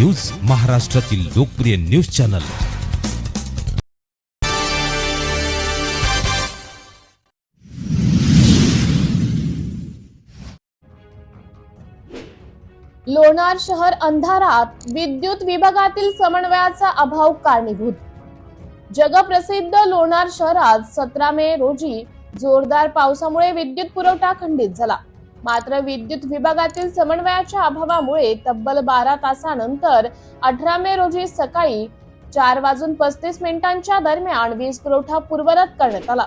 News महाराष्ट्रातील लोकप्रिय news channel. Lonar शहर अंधारात विद्युत विभागातील समन्वयाचा अभाव कारणीभूत. जगप्रसिद्ध लोणार शहरात सतरा मे रोजी जोरदार पावसामुळे विद्युत पुरवठा खंडित झाला. मात्र विद्युत विभागातील समन्वयाच्या अभावामुळे तब्बल बारा तासानंतर अठरा मे रोजी सकाळी चार वाजून पस्तीस मिनिटांच्या दरम्यान वीज पुरवठा पूर्वरत करण्यात आला.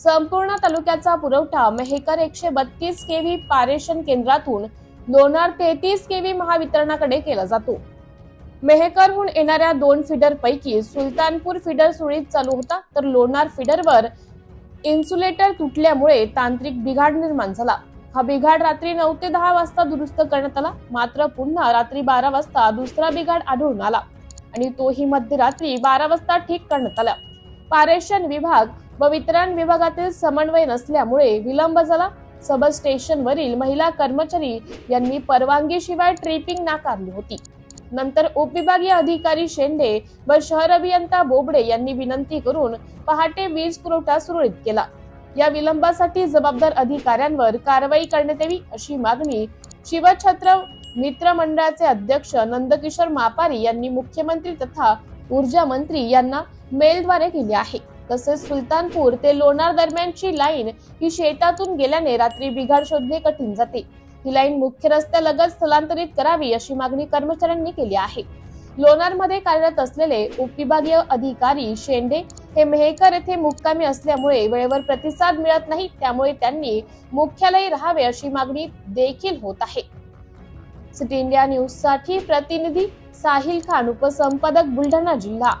संपूर्ण तालुक्याचा पुरवठा मेहकर एकशे बत्तीस केव्ही पारेषण केंद्रातून लोणार तेहतीस केव्ही महावितरणाकडे केला जातो. मेहकरहून येणाऱ्या दोन फिडर पैकी सुलतानपूर फिडर सुळीत चालू होता तर लोणार फिडरवर इन्सुलेटर तुटल्यामुळे तांत्रिक बिघाड निर्माण झाला. हा बिघाड रात्री नऊ ते दहा वाजता दुरुस्त करण्यात आला. मात्र पुन्हा रात्री बारा वाजता दुसरा बिघाड आढळून आला आणि तोही मध्यरात्री बारा वाजता ठीक करण्यात आला. पारेषण विभाग व वितरण विभागातील समन्वय नसल्यामुळे विलंब झाला. सब स्टेशनवरील महिला कर्मचारी यांनी परवानगीशिवाय ट्रिपिंग नाकारली होती. नंतर उपविभागीय अधिकारी शेंडे व शहर अभियंता बोबडे यांनी विनंती करून पहाटे वीज पुरवठा सुरळीत केला. या विलंबासाठी जबाबदार अधिकाऱ्यांवर कारवाई करण्यात यावी अशी मागणी शिवछत्र मित्र मंडळाचे अध्यक्ष नंदकिशोर मापारी यांनी मुख्यमंत्री तथा ऊर्जा मंत्री यांना मेलद्वारे केली आहे. तसेच सुलतानपूर ते लोणार दरम्यानची लाईन ही शेतातून गेल्याने रात्री बिघाड शोधणे कठीण जाते. ही लाईन मुख्य रस्त्यालगत स्थलांतरित करावी अशी मागणी कर्मचाऱ्यांनी केली आहे. लोणार मध्ये कार्यरत असलेले उपविभागीय अधिकारी शेंडे हे मेहकर येथे मुक्कामी असल्यामुळे वेळेवर प्रतिसाद मिळत नाही त्यामुळे त्यांनी मुख्यालयी राहावे अशी मागणी देखील होत आहे. सिटी इंडिया न्यूजसाठी प्रतिनिधी साहिल खान उपसंपादक बुलढाणा जिल्हा.